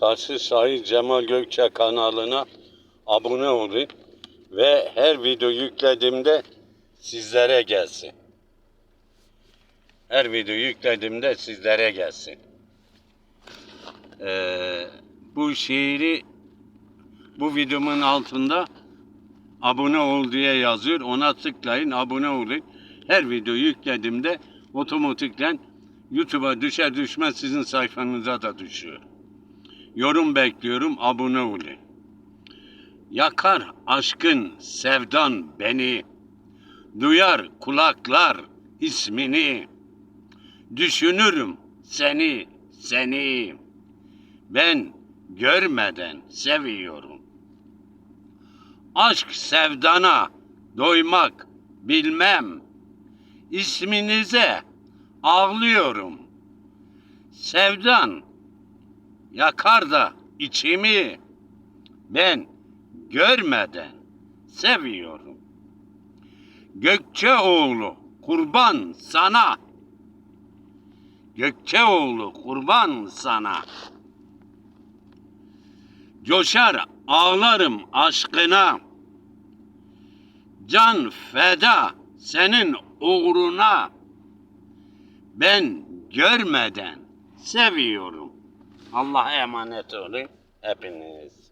Karşı Şahit Cemal Gökçe kanalına abone olun ve her video yüklediğimde sizlere gelsin. Her video yüklediğimde sizlere gelsin. Ee, bu şiiri bu videomun altında abone ol diye yazıyor. Ona tıklayın, abone olun. Her video yüklediğimde otomatikten YouTube'a düşer düşmez sizin sayfanıza da düşüyor. Yorum bekliyorum, abone olun. Yakar aşkın sevdan beni. Duyar kulaklar ismini. Düşünürüm seni, seni. Ben görmeden seviyorum. Aşk sevdana doymak bilmem. İsminize ağlıyorum. Sevdan yakar da içimi ben görmeden seviyorum. Gökçeoğlu kurban sana. Gökçeoğlu kurban sana. Coşar ağlarım aşkına. Can feda senin uğruna. Ben görmeden seviyorum. Allah'a emanet olun hepiniz.